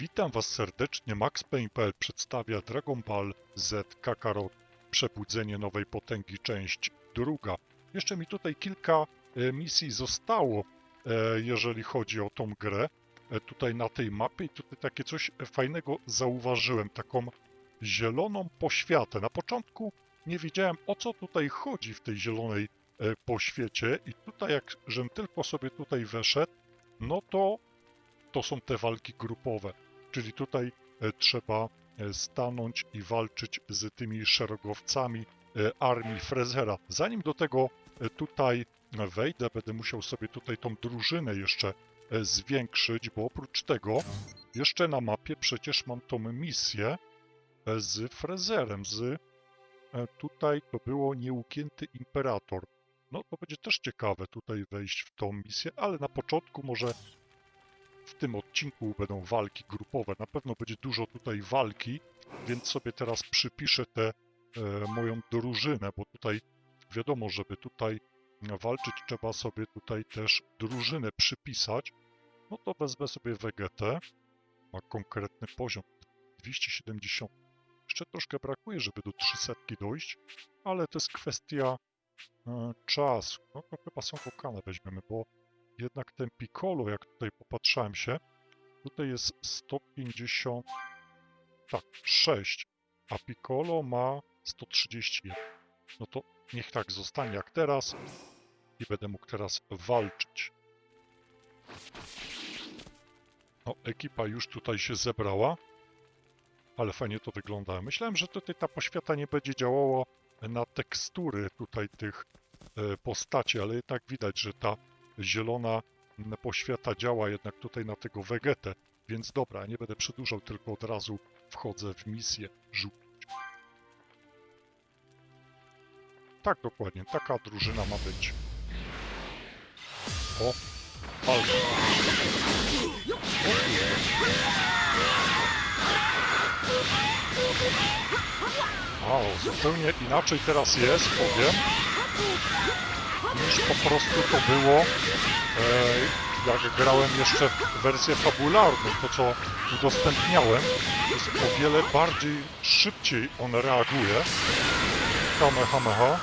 Witam Was serdecznie. Max Payne.pl przedstawia Dragon Ball Z Kakarot Przebudzenie Nowej Potęgi, część druga. Jeszcze mi tutaj kilka e, misji zostało, e, jeżeli chodzi o tą grę. E, tutaj na tej mapie i tutaj takie coś fajnego zauważyłem, taką zieloną poświatę. Na początku nie wiedziałem o co tutaj chodzi w tej zielonej poświecie i tutaj jak żem tylko sobie tutaj weszedł, no to to są te walki grupowe. Czyli tutaj e, trzeba e, stanąć i walczyć z tymi szeregowcami e, armii Frezera. Zanim do tego tutaj wejdę, będę musiał sobie tutaj tą drużynę jeszcze zwiększyć, bo oprócz tego jeszcze na mapie przecież mam tą misję z Frezerem, z tutaj to było nieugięty imperator. No to będzie też ciekawe tutaj wejść w tą misję, ale na początku może w tym odcinku będą walki grupowe. Na pewno będzie dużo tutaj walki, więc sobie teraz przypiszę tę e, moją drużynę, bo tutaj wiadomo, żeby tutaj walczyć, trzeba sobie tutaj też drużynę przypisać. No to wezmę sobie Vegetę. Ma konkretny poziom 270. Jeszcze troszkę brakuje, żeby do 300 dojść, ale to jest kwestia e, czasu. No to chyba są Wokane weźmiemy, bo jednak ten Piccolo, jak tutaj popatrzałem się, tutaj jest 150, tak, 6, a Piccolo ma 131. No to niech tak zostanie jak teraz i będę mógł teraz walczyć. No, ekipa już tutaj się zebrała, ale fajnie to wygląda. Myślałem, że tutaj ta poświata nie będzie działała na tekstury tutaj tych e, postaci, ale jednak widać, że ta zielona m, poświata działa jednak tutaj na tego wegetę, więc dobra, nie będę przedłużał, tylko od razu wchodzę w misję żółć. Tak, dokładnie, taka drużyna ma być. O, walka. O, zupełnie inaczej teraz jest, powiem niż po prostu to było e, jak grałem jeszcze w wersję fabularną, to co udostępniałem, jest o wiele bardziej szybciej on reaguje. Kamehameha.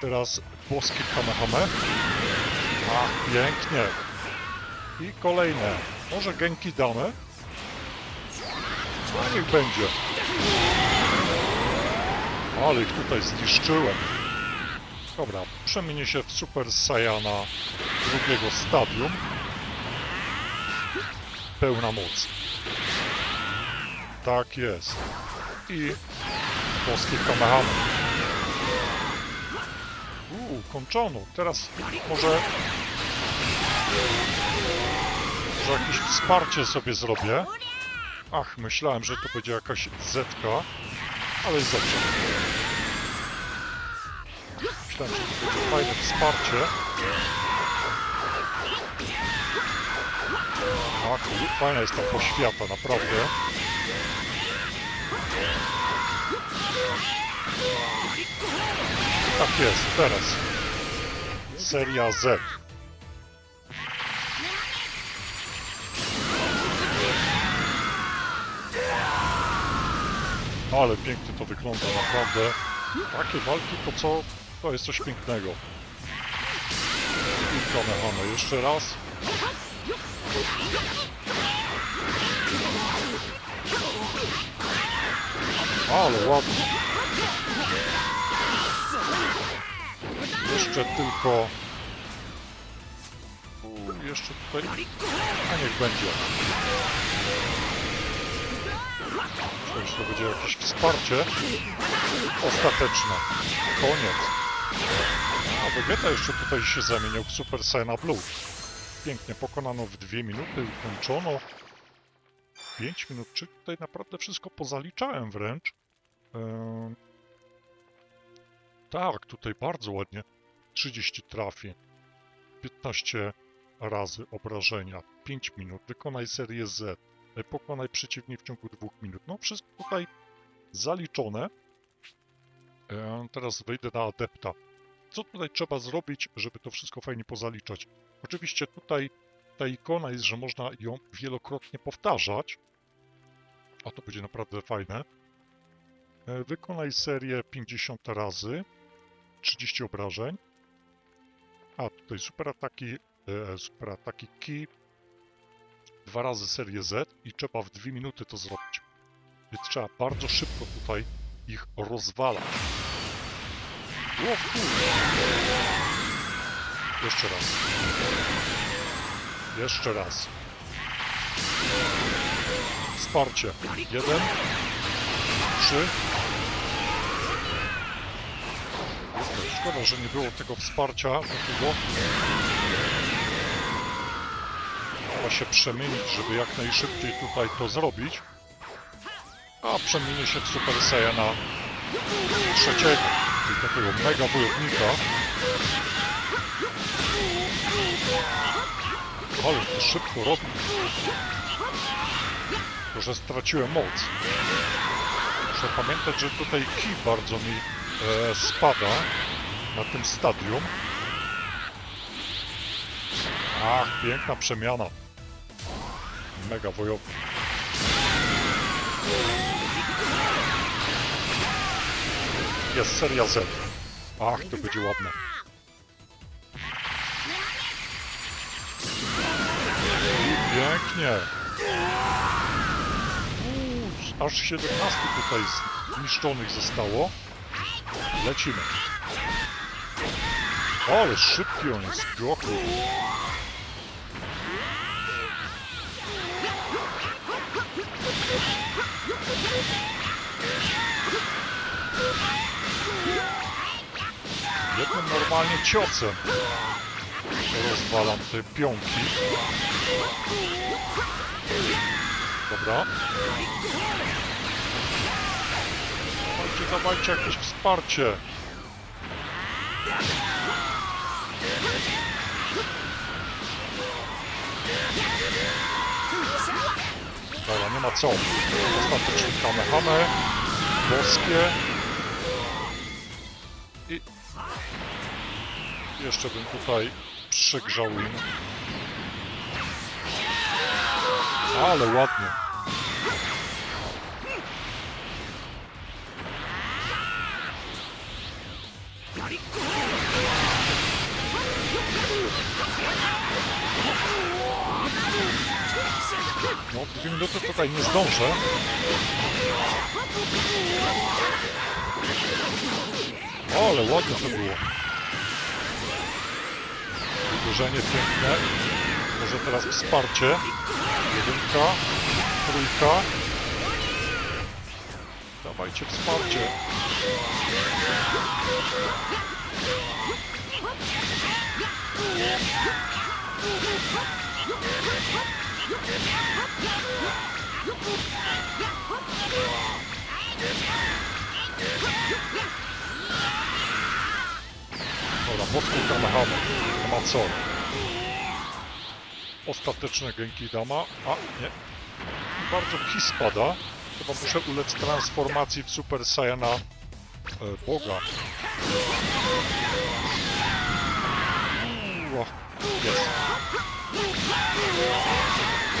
Teraz włoski Kamehame. A, pięknie. I kolejne. Może Genki dane? No niech będzie. Ale ich tutaj zniszczyłem. Dobra, przemienię się w Super Saiyana drugiego stadium. Pełna moc. Tak jest. I polski Kamehame. Uuu, kończono. Teraz może... Może jakieś wsparcie sobie zrobię. Ach, myślałem, że to będzie jakaś zetka, ale jest dobrze. Myślałem, że to będzie fajne wsparcie. A, kur- fajna jest ta poświata, naprawdę. Tak jest, teraz. Seria Z. Ale pięknie to wygląda, naprawdę. Takie walki to co? To jest coś pięknego. I Kamehame jeszcze raz. Ale ładnie. Jeszcze tylko... Jeszcze tutaj... A niech będzie. Myślę, że to będzie jakieś wsparcie. Ostateczne. Koniec. A Vegeta jeszcze tutaj się zamienił w Super Saiyan Blue. Pięknie pokonano w dwie minuty, ukończono. 5 minut, czy tutaj naprawdę wszystko pozaliczałem wręcz. Ehm, tak, tutaj bardzo ładnie. 30 trafi. 15 razy obrażenia. 5 minut. Wykonaj serię Z. E, Pokonaj przeciwnik w ciągu 2 minut. No wszystko tutaj zaliczone. E, Teraz wejdę na adepta. Co tutaj trzeba zrobić, żeby to wszystko fajnie pozaliczać? Oczywiście tutaj ta ikona jest, że można ją wielokrotnie powtarzać. A to będzie naprawdę fajne. E, Wykonaj serię 50 razy, 30 obrażeń. A tutaj super ataki, e, super ataki key, dwa razy serię Z i trzeba w 2 minuty to zrobić. Więc trzeba bardzo szybko tutaj ich rozwalać. Jeszcze raz. Jeszcze raz. Wsparcie. Jeden. Trzy. Szkoda, że nie było tego wsparcia takiego. Trzeba się przemienić, żeby jak najszybciej tutaj to zrobić. A przemienię się w Super Saiyana trzeciego, czyli takiego mega wojownika. Ale to szybko robi. To, że straciłem moc. Muszę pamiętać, że tutaj ki bardzo mi e, spada na tym stadium. Ach, piękna przemiana. Mega wojownik. Jest seria Z. Ach, to będzie ładne. Pięknie. Uuu, aż 17 tutaj zniszczonych zostało. Lecimy. Ale szybki on jest, Goku. Jednym normalnie ciosem rozwalam te pionki. Dobra. Dawajcie, dawajcie jakieś wsparcie. Dobra, nie ma co. Ostatecznie kamehame, boskie. Jeszcze bym tutaj przygrzał im. Ale ładnie. No, dwie minuty tutaj nie zdążę. Ale ładnie to było. Uderzenie piękne. Może teraz wsparcie. Jedynka, trójka. Dawajcie wsparcie. Dobra, mocno Kamehame. Co. Ostateczne Genki Dama. A, nie. Bardzo ki spada. Chyba muszę ulec transformacji w Super Saiyana e, Boga. Uuu, jest.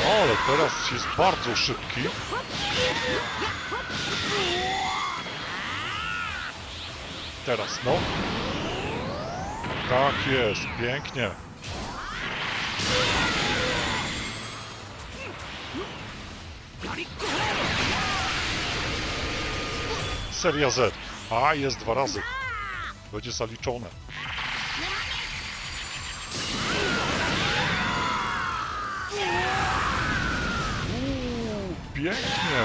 No, ale teraz jest bardzo szybki. Teraz, no. Tak jest, pięknie. Seria Z. A, jest dwa razy. Będzie zaliczone. Uuu, pięknie.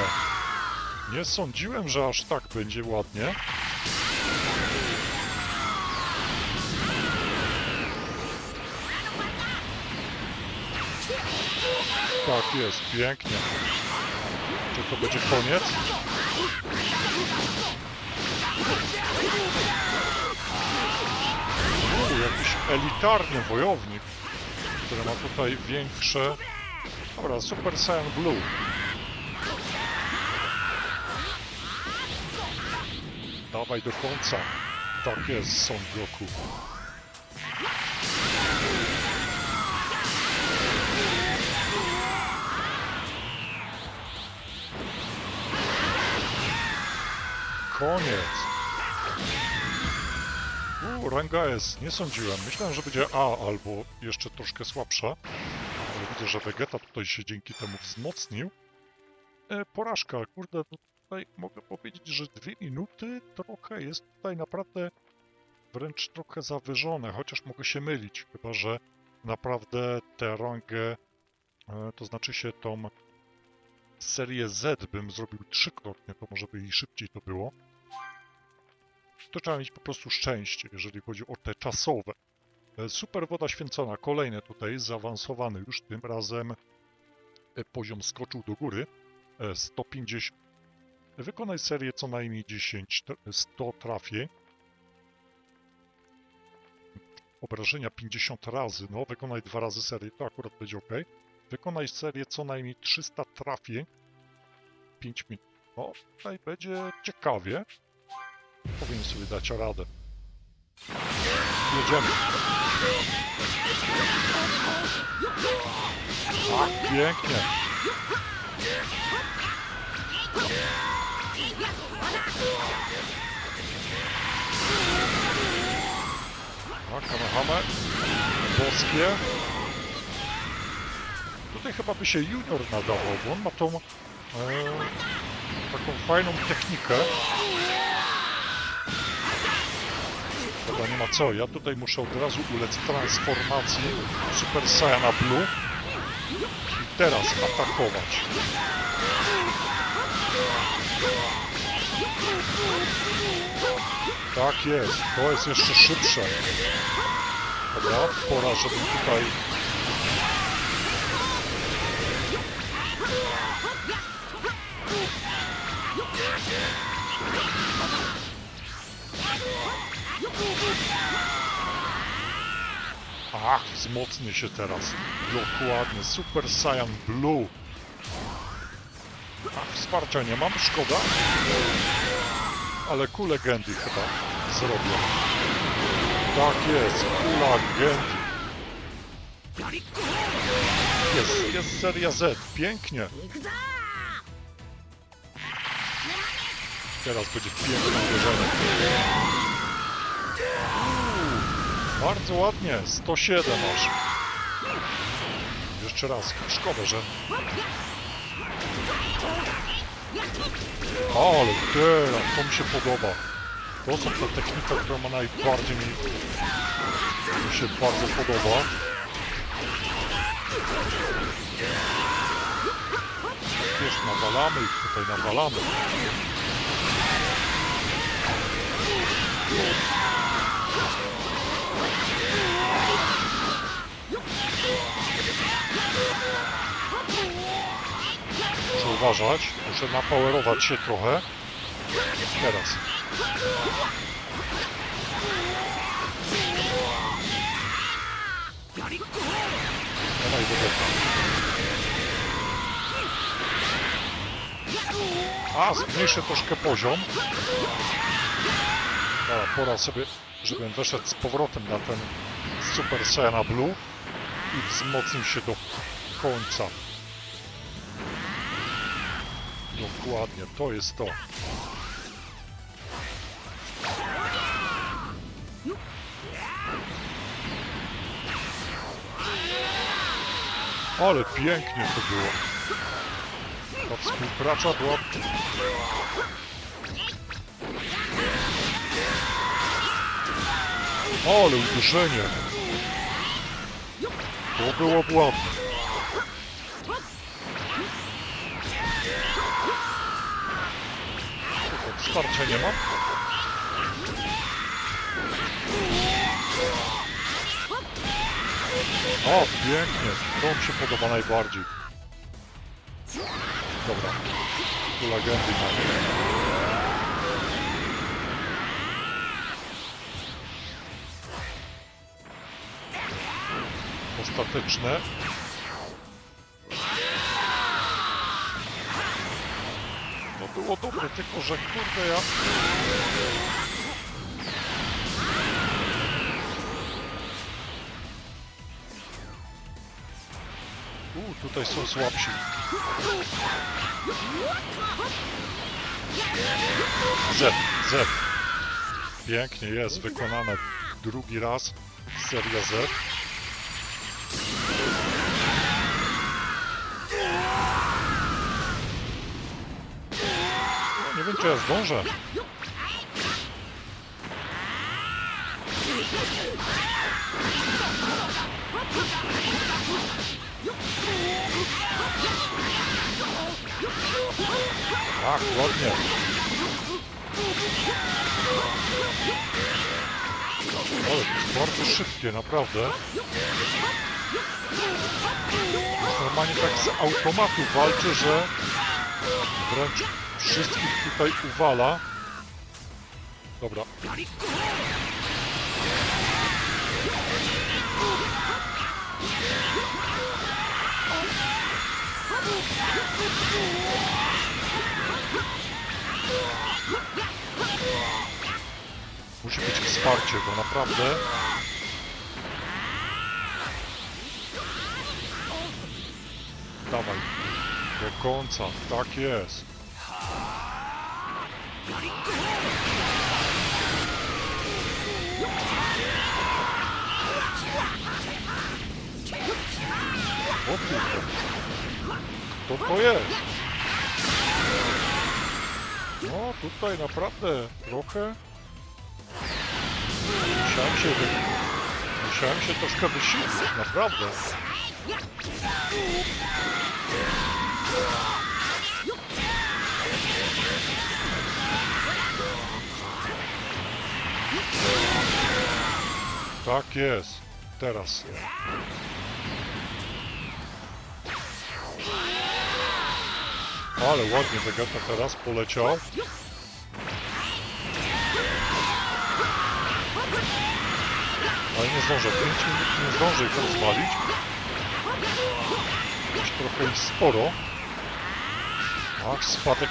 Nie sądziłem, że aż tak będzie ładnie. Tak jest, pięknie. Czy to będzie koniec? Uuu, jakiś elitarny wojownik, który ma tutaj większe... Dobra, Super Saiyan Blue. Dawaj do końca. Tak jest, Son Goku. Koniec. U, ranga S, nie sądziłem. Myślałem, że będzie A albo jeszcze troszkę słabsza. Ale widzę, że Vegeta tutaj się dzięki temu wzmocnił. E, porażka, kurde, no tutaj mogę powiedzieć, że dwie minuty trochę jest tutaj naprawdę wręcz trochę zawyżone, chociaż mogę się mylić, chyba że naprawdę tę rangę, e, to znaczy się tą serię Z bym zrobił trzykrotnie, to może by i szybciej to było. To trzeba mieć po prostu szczęście, jeżeli chodzi o te czasowe. E, Super woda święcona, kolejne tutaj, zaawansowany już, tym razem e, poziom skoczył do góry, e, 150. Wykonaj serię co najmniej 10, t- 100 trafień. Obrażenia 50 razy, no wykonaj dwa razy serię, to akurat będzie ok. Wykonaj serię co najmniej 300 trafień. 5 minut. No, tutaj będzie ciekawie. Powinien sobie dać radę. Jedziemy. Tak, pięknie. Tak, Kamehame. Boskie. Tutaj chyba by się junior nadawał, bo on ma tą e, taką fajną technikę. Dobra, nie ma co, ja tutaj muszę od razu ulec transformacji Super Saiyana Blue i teraz atakować. Tak jest, to jest jeszcze szybsze. Dobra, pora, żeby tutaj Ach, wzmocnię się teraz. Dokładnie, Super Saiyan Blue. Ach, wsparcia nie mam, szkoda. Ale ku legendy chyba zrobię. Tak jest, kula legendy. Jest, jest seria Z, pięknie. Teraz będzie piękne uderzenie. Bardzo ładnie, 107 aż. Jeszcze raz, szkoda, że... Ale teraz, to mi się podoba. To są te technika, która ma najbardziej mi... mi się bardzo podoba. Wiesz, nawalamy ich tutaj, nawalamy. Muszę uważać, muszę napowerować się trochę. Teraz. Dawaj, Wodeka. A, zmniejszę troszkę poziom. Dobra, pora sobie, żebym weszedł z powrotem na ten Super Saiyana Blue i wzmocnił się do końca. Dokładnie, to jest to. Ale pięknie to było. Ta współpraca była... Ale uderzenie! To było. Tylko Wsparcia nie ma. O, pięknie. To mi się podoba najbardziej. Dobra. Tu legendy mamy. Ostateczne. No było dobre, tylko że kurde ja... U, tutaj są słabsi. Z, Z. Pięknie jest wykonane drugi raz seria Z. czy ja zdążę. Ach, ładnie. Ale bardzo szybkie, naprawdę. Normalnie tak z automatu walczy, że wręcz wszystkich tutaj uwala. Dobra. Musi być wsparcie, bo naprawdę... Dawaj. Do końca. Tak jest. O kurde. To jest? No, tutaj naprawdę trochę Musiałem się wy... Musiałem się troszkę wysilić, naprawdę. Tak jest. Teraz. Ale ładnie Vegeta teraz poleciał. Ale nie zdążę, 5 minut nie zdążę ich rozwalić. Już trochę ich sporo. Ach, spadek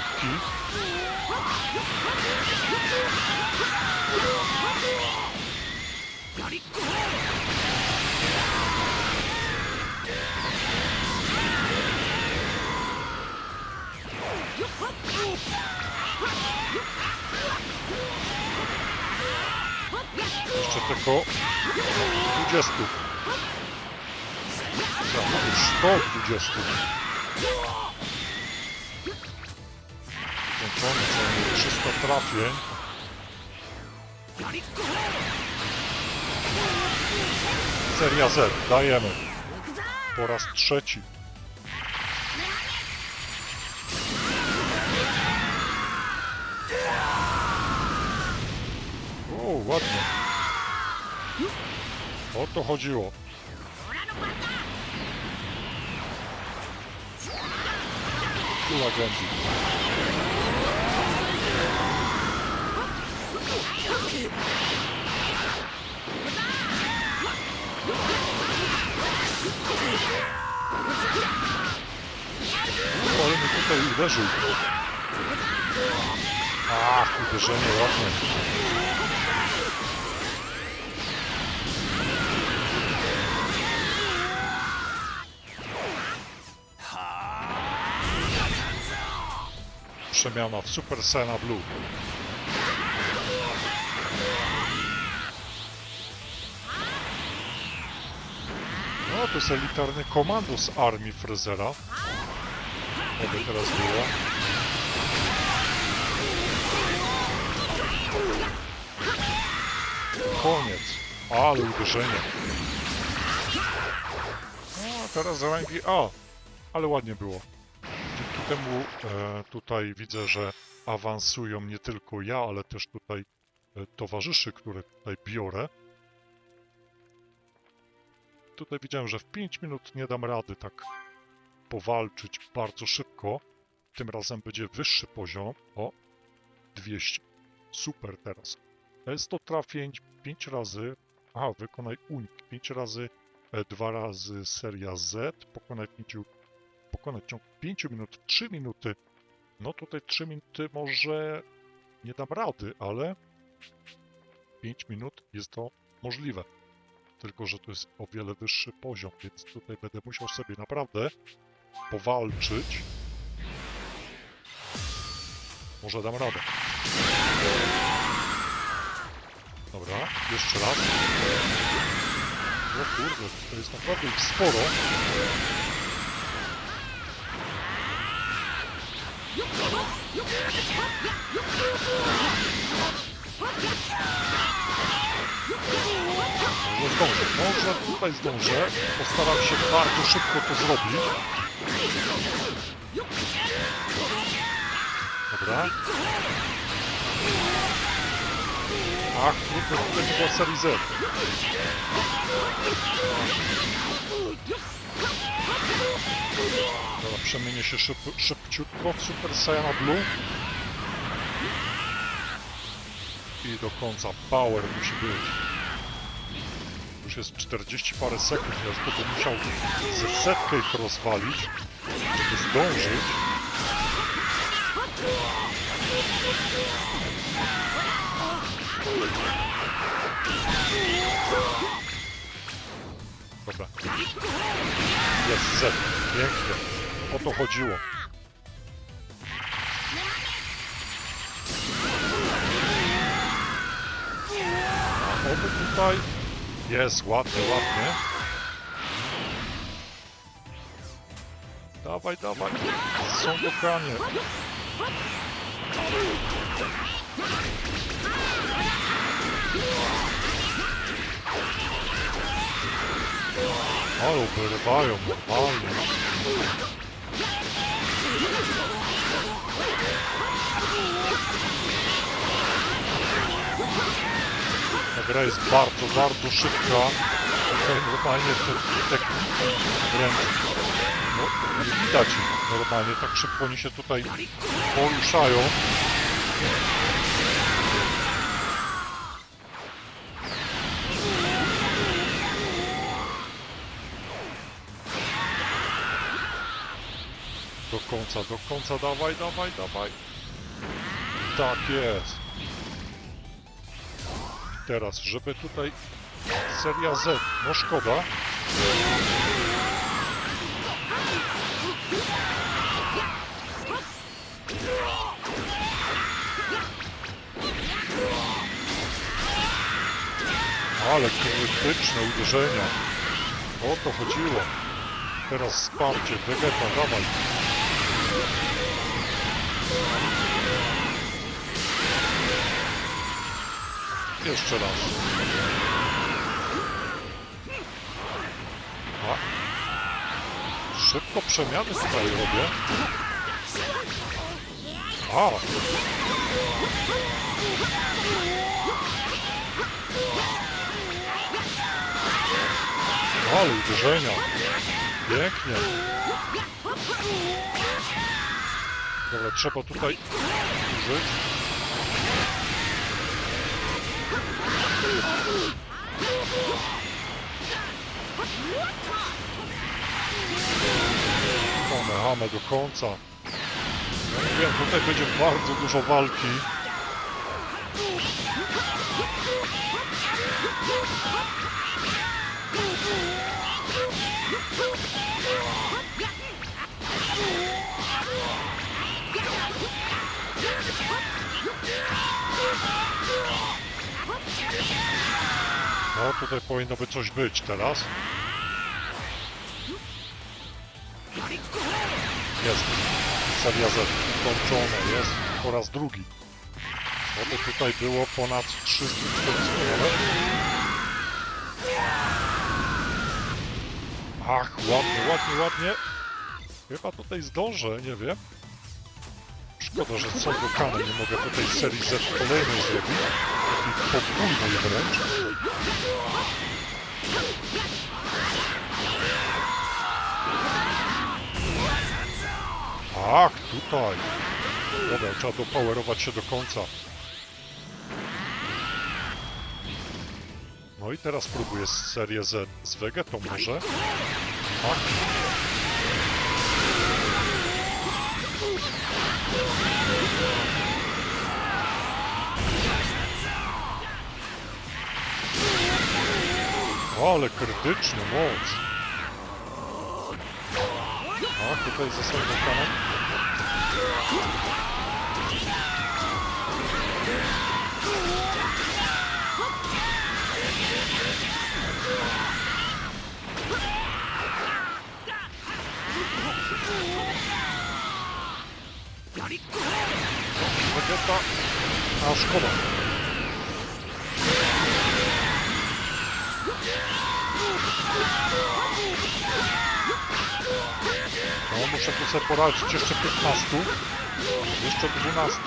ki. Jeszcze tylko 20. Dobra, już 120. Kończony, co najmniej 300 trafień. Seria Z, dajemy. Po raz trzeci. O, ładnie. O to chodziło. Kula głębi. O, ale mnie tutaj uderzył. Ach, uderzenie ładne. Przemiana w Super Saiyan Blue. To jest elitarny komandos armii Fryzera. Oby teraz było. Koniec. Ale uderzenie. No, teraz z rangi A. Ale ładnie było. Dzięki temu e, tutaj widzę, że awansują nie tylko ja, ale też tutaj e, towarzyszy, które tutaj biorę. Tutaj widziałem, że w 5 minut nie dam rady tak powalczyć bardzo szybko. Tym razem będzie wyższy poziom. O, 200. Super teraz. 100 trafień 5 razy. A, wykonaj unik 5 razy, 2 razy seria Z. Pokonaj 5 pokonać w ciągu 5 minut 3 minuty. No tutaj 3 minuty może nie dam rady, ale 5 minut jest to możliwe. Tylko, że to jest o wiele wyższy poziom, więc tutaj będę musiał sobie naprawdę powalczyć. Może dam radę. Dobra, jeszcze raz. O kurde, to jest naprawdę ich sporo. Może zdążę, może tutaj zdążę. Postaram się bardzo szybko to zrobić. Dobra. Ach, tutaj nie była serii. Dobra, przemienię się szyb, szybciutko w Super Saiyana Blue. I do końca power musi być. Już jest 40 parę sekund, to bym musiał ze setkę ich rozwalić, żeby zdążyć. Dobra. Jest Z. Pięknie. O to chodziło. Oby tutaj jest ładnie, ładnie. Dawaj, dawaj. Są dokanie. Ale wyrywają normalnie. Gra jest bardzo, bardzo szybka. Normalnie te techniki wręcz no, nie widać normalnie, tak szybko oni się tutaj poruszają. Do końca, do końca, dawaj, dawaj, dawaj. Tak jest. Teraz, żeby tutaj seria Z, no szkoda. Ale krytyczne uderzenia. O to chodziło. Teraz wsparcie, Vegeta, dawaj. Jeszcze raz. A. Szybko przemiany tutaj robię. A. Ale uderzenia. Pięknie. Dobra, trzeba tutaj użyć. Kamehame do końca. Ja mówiłem, tutaj będzie bardzo dużo walki. No, tutaj powinno by coś być teraz. Jest. Seria Z jest po raz drugi. No to tutaj było ponad 300 ale... Ach, ładnie, ładnie, ładnie. Chyba tutaj zdążę, nie wiem. Szkoda, że co do nie mogę tutaj serii Z kolejnej zrobić. Takiej podwójnej wręcz. Tak, tutaj. Dobra, trzeba dopowerować się do końca. No i teraz próbuję serię Z z Vegetą może. Tak. Ale krytyczny moc. A tutaj ze sobą kanem. Vegeta... A, szkoda. No, muszę tu sobie poradzić jeszcze 15. Jeszcze 12.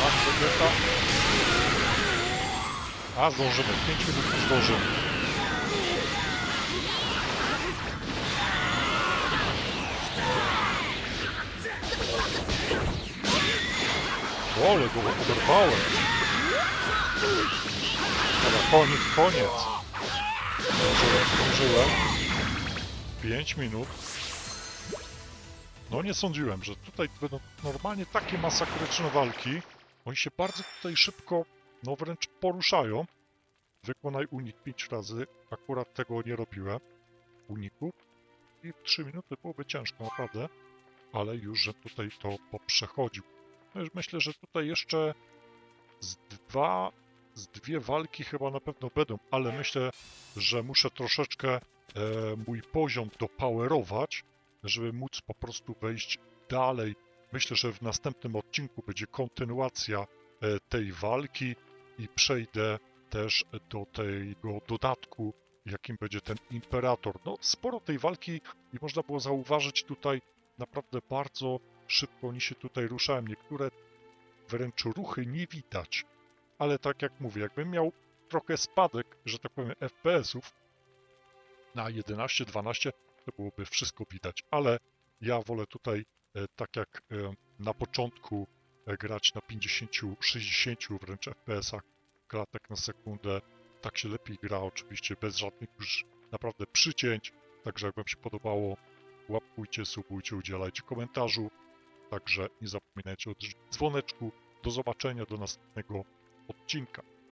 Tak, Vegeta. A, zdążymy. 5 minut zdążymy. O, ale go oberwałem. Dobra, koniec, koniec. Zdążyłem, zdążyłem. 5 minut. No nie sądziłem, że tutaj będą normalnie takie masakryczne walki. Oni się bardzo tutaj szybko, no wręcz poruszają. Wykonaj unik 5 razy. Akurat tego nie robiłem. Uników. I w 3 minuty byłoby ciężko, naprawdę. Ale już, że tutaj to poprzechodził. No już myślę, że tutaj jeszcze z dwa, z dwie walki chyba na pewno będą, ale myślę, że muszę troszeczkę e, mój poziom dopowerować, żeby móc po prostu wejść dalej. Myślę, że w następnym odcinku będzie kontynuacja e, tej walki i przejdę też do tego dodatku, jakim będzie ten imperator. No, sporo tej walki i można było zauważyć tutaj naprawdę bardzo szybko oni się tutaj ruszają. Niektóre wręcz ruchy nie widać. Ale tak jak mówię, jakbym miał trochę spadek, że tak powiem, FPS-ów na 11-12, to byłoby wszystko widać. Ale ja wolę tutaj, e, tak jak e, na początku, e, grać na 50-60 wręcz FPS-ach klatek na sekundę. Tak się lepiej gra, oczywiście bez żadnych już naprawdę przycięć. Także jak Wam się podobało, łapkujcie, subujcie, udzielajcie komentarzu. Także nie zapominajcie o dzwoneczku. Do zobaczenia do następnego odcinka.